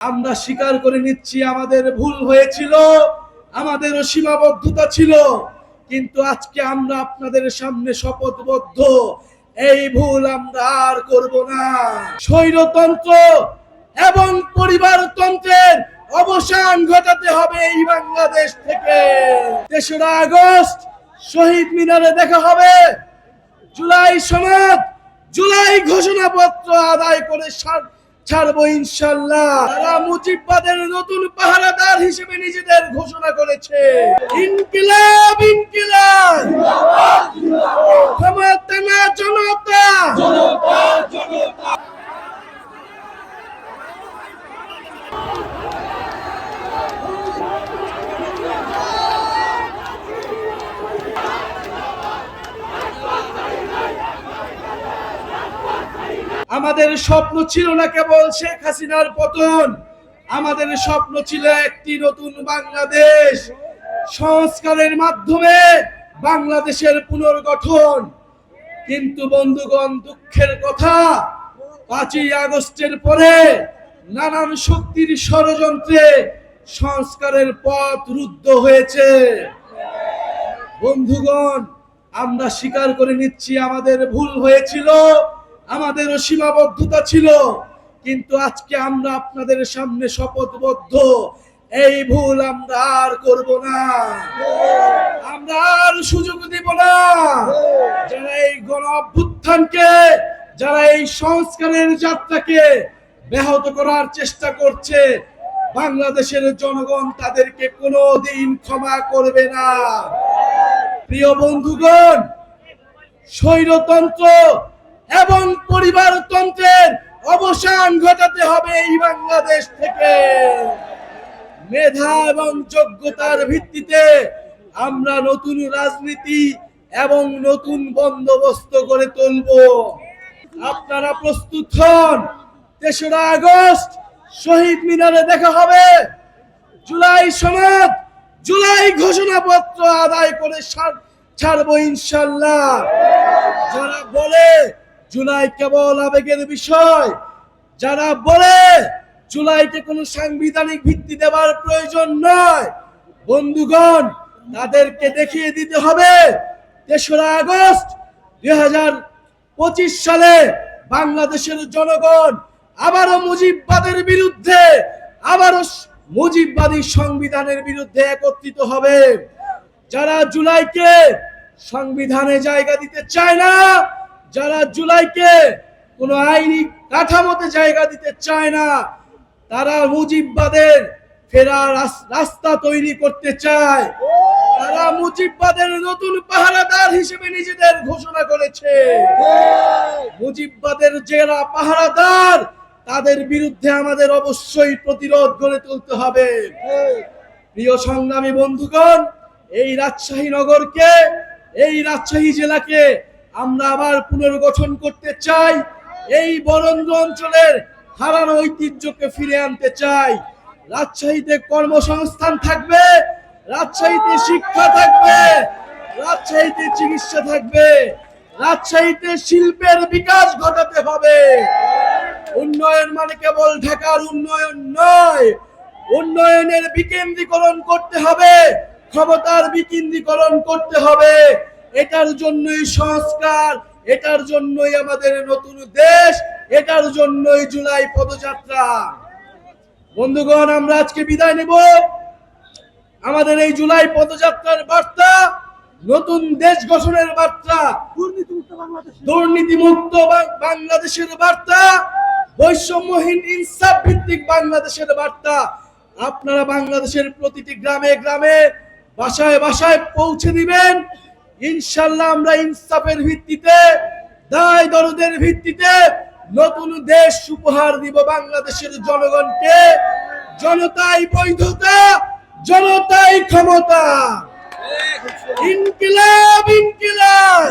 আমরা স্বীকার করে নিচ্ছি আমাদের ভুল হয়েছিল, আমাদেরও সীমাবদ্ধতা ছিল, কিন্তু আজকে আমরা আপনাদের সামনে শপথবদ্ধ। এই ভুল আমরা আর করব না। স্বৈরতন্ত্র এবং পরিবারতন্ত্রের অবসান ঘটাতে হবে এই বাংলাদেশ থেকে। তেসরা আগস্ট শহীদ মিনারে দেখা হবে। জুলাই সনদ, জুলাই ঘোষণাপত্র আদায় করে ছাড়বো ইনশাল্লাহ। তারা মুজিববাদের নতুন পাহারাদার হিসেবে নিজেদের ঘোষণা করেছে। ইনকিলাব ইনকিলাব ক্ষমতা না জনতা আমাদের স্বপ্ন ছিল না কেবল শেখ হাসিনার পতন, আমাদের স্বপ্ন ছিল একটি নতুন বাংলাদেশ। সংস্কারের মাধ্যমে বাংলাদেশের পুনর্গঠন। কিন্তু বন্ধুগণ, দুঃখের কথা, পাঁচই আগস্টের পরে নানান শক্তির ষড়যন্ত্রে সংস্কারের পথ রুদ্ধ হয়েছে। বন্ধুগণ, আমরা স্বীকার করে নিচ্ছি আমাদের ভুল হয়েছিল। আমাদেরও সীমাবদ্ধতা ছিল, কিন্তু আজকে আমরা আপনাদের সামনে শপথবদ্ধ। এই ভুল আমরা আর করব না। আমরা আর সুযোগ দিব না। যারা এই গণ অভ্যুত্থানকে, যারা এই সংস্কারের যাত্রাকে ব্যাহত করার চেষ্টা করছে, বাংলাদেশের জনগণ তাদেরকে কোনোদিন ক্ষমা করবে না। প্রিয় বন্ধুগণ, স্বৈরতন্ত্র এবং পরিবারতন্ত্রের অবসান ঘটাতে হবে এই বাংলাদেশ থেকে। মেধা এবং যোগ্যতার ভিত্তিতে আমরা নতুন রাজনীতি এবং নতুন বন্দোবস্ত করে তুলব। আপনারা প্রস্তুত হন, তেসরা আগস্ট শহীদ মিনারে দেখা হবে। জুলাই সনদ, জুলাই ঘোষণাপত্র আদায় করে ছাড়বো ইনশাল্লাহ। যারা বলে জুলাই কেবল আবেগের বিষয়। যারা বলে জুলাইকে কোনো সাংবিধানিক ভিত্তি দেওয়ার প্রয়োজন নয়, বন্ধুগণ, তাদেরকে দেখিয়ে দিতে হবে, তেসরা আগস্ট দুই হাজার পঁচিশ সালে বাংলাদেশের জনগণ আবারও মুজিববাদের বিরুদ্ধে, আবারও মুজিববাদী সংবিধানের বিরুদ্ধে একত্রিত হবে। যারা জুলাইকে সংবিধানে জায়গা দিতে চায় না যারা জুলাইকে কোনো আইনি কাঠামোতে জায়গা দিতে চায় না, তারা মুজিববাদের ফেরার রাস- রাস্তা তৈরি করতে চায়। তারা মুজিববাদের নতুন পাহারাদার হিসেবে নিজেদের ঘোষণা করেছে। মুজিববাদের যারা পাহারাদার, তাদের বিরুদ্ধে আমাদের অবশ্যই প্রতিরোধ গড়ে তুলতে হবে। প্রিয় সংগ্রামী বন্ধুগণ, এই রাজশাহী নগরকে, এই রাজশাহী জেলাকে আমরা আবার পুনর্গঠন করতে চাই। এই বরেন্দ্র অঞ্চলের হারানো ঐতিহ্যকে ফিরে আনতে চাই। রাজশাহীতে কর্মসংস্থান থাকবে, রাজশাহীতে শিক্ষা থাকবে, রাজশাহীতে চিকিৎসা থাকবে, রাজশাহীতে শিল্পের বিকাশ ঘটাতে হবে। উন্নয়ন মানে কেবল ঢাকার উন্নয়ন নয়, উন্নয়নের বিকেন্দ্রীকরণ করতে হবে, ক্ষমতার বিকেন্দ্রীকরণ করতে হবে। এটার জন্যই সংস্কার এটার জন্যই আমাদের নতুন দেশ এটার জন্যই জুলাই পদযাত্রা। বন্ধুগণ আমরা আজকে বিদায় নেব। আমাদের এই জুলাই পদযাত্রার বার্তা নতুন দেশ গঠনের বার্তা দুর্নীতিমুক্ত বাংলাদেশের বার্তা বৈষম্যহীন ইনসাফ ভিত্তিক বাংলাদেশের বার্তা। আপনারা বাংলাদেশের প্রতিটি গ্রামে গ্রামে বাসায় বাসায় পৌঁছে দিবেন। ইনশাল্লাহ আমরা ইনসাফের ভিত্তিতে, দায় দরদের ভিত্তিতে নতুন দেশ উপহার দিব বাংলাদেশের জনগণকে। জনতাই বৈধতা, জনতাই ক্ষমতা। ইনকিলাব ইনকিলাব।